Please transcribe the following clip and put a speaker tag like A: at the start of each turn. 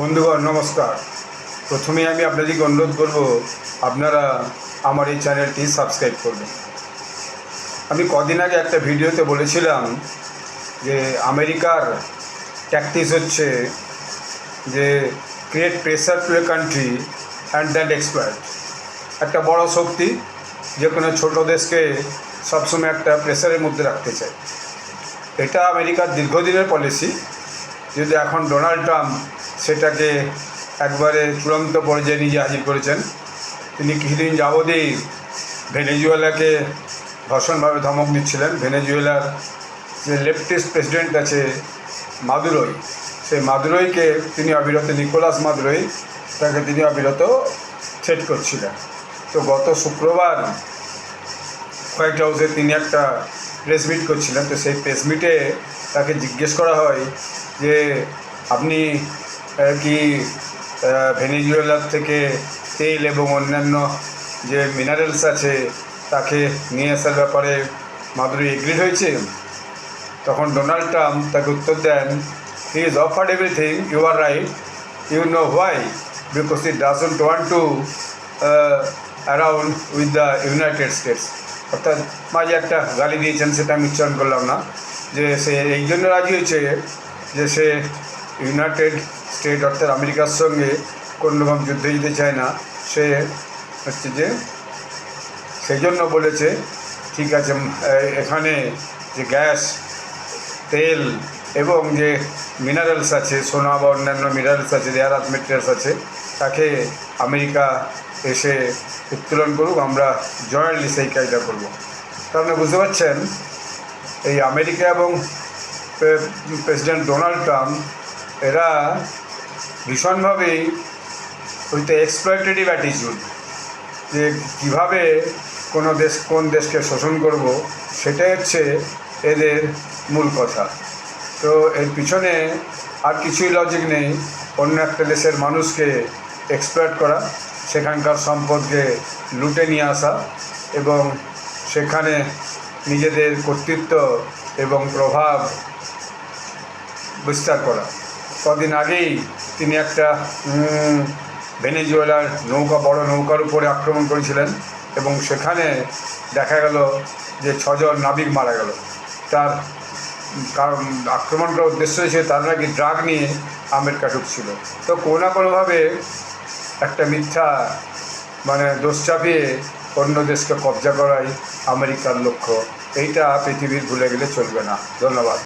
A: বন্ধুগণ, নমস্কার। প্রথমেই আমি আপনাদেরকে অনুরোধ করব, আপনারা আমার এই চ্যানেলটি সাবস্ক্রাইব করবেন। আমি কদিন আগে একটা ভিডিওতে বলেছিলাম যে আমেরিকার ট্যাকটিস হচ্ছে যে create pressure to a country and that expired একটা বড় শক্তি, যে কোনো ছোটো দেশকে সবসময় একটা প্রেসারের মধ্যে রাখতে চায়। এটা আমেরিকার দীর্ঘদিনের পলিসি যদি এখন ডোনাল্ড ট্রাম্প সেটাকে একবারে চূড়ান্ত পর্যায়ে নিজে হাজির করেছেন। তিনি কিছুদিন যাবতই ভেনেজুয়েলাকে ভর্ষণভাবে ধমক দিচ্ছিলেন। ভেনেজুয়েলার যে লেফটিস্ট প্রেসিডেন্ট আছে মাদুরোই, সেই মাদুরোইকে তিনি অবিরত, নিকোলাস মাদুরোই তাকে তিনি অবিরত থ্রেট করছিলেন। তো গত শুক্রবার হোয়াইট হাউসে তিনি একটা প্রেস মিট করছিলেন। তো সেই প্রেস মিটে তাকে জিজ্ঞেস করা হয় যে, আপনি কি ভেনেজুয়েলার থেকে তেল এবং অন্যান্য যে মিনারেলস আছে, তাকে নিয়ে আসার ব্যাপারে মাদুরি এগ্রিড হয়েছে। তখন ডোনাল্ড ট্রাম্প তাকে উত্তর দেন he is offered everything you are right you know why because he doesn't want to around with the United States অর্থাৎ মাঝে একটা গালি দিয়েছেন, সেটা আমি উচ্চারণ করলাম না। যে সে এই জন্য রাজি হয়েছে যে সে ইউনাইটেড স্টেট অর্থাৎ আমেরিকার সঙ্গে কোনো রকম যুদ্ধে যেতে চায় না, সে হচ্ছে যে সেই জন্য বলেছে, ঠিক আছে এখানে যে গ্যাস, তেল এবং যে মিনারেলস আছে, সোনা বা অন্যান্য মিনারেলস আছে রেয়ার আর্থ মেটেরিয়ালস আছে, তাকে আমেরিকা এসে উত্তোলন করুক, আমরা জয়েন্টলি সেই কাজটা করব। আপনি বুঝতে পারছেন, এই আমেরিকা এবং প্রেসিডেন্ট ডোনাল্ড ট্রাম্প, এরা ভীষণভাবেই উইথ এক্সপ্লয়েটেটিভ অ্যাটিচিউড যে কীভাবে কোনো দেশ, কোন দেশকে শোষণ করব, সেটাই হচ্ছে এদের মূল কথা। তো এর পিছনে আর কিছুই লজিক নেই, অন্য একটা দেশের মানুষকে এক্সপ্লয়েট করা, সেখানকার সম্পদকে লুটে নিয়ে আসা এবং সেখানে নিজেদের কর্তৃত্ব এবং প্রভাব বিস্তার করা। কদিন আগেই তিনি একটা ভেনেজুয়েলার নৌকা, বড় নৌকার উপরে আক্রমণ করেছিলেন এবং সেখানে দেখা গেল যে ছজন নাবিক মারা গেল। তার কারণ, আক্রমণ করার উদ্দেশ্য ছিল তার নাকি ড্রাগ নিয়ে আমেরিকা ঢুকছিল। তো কোনো না কোনোভাবে একটা মিথ্যা মানে দোষ চাপিয়ে অন্য দেশকে কবজা করাই আমেরিকার লক্ষ্য। এইটা পৃথিবীর ভুলে গেলে চলবে না। ধন্যবাদ।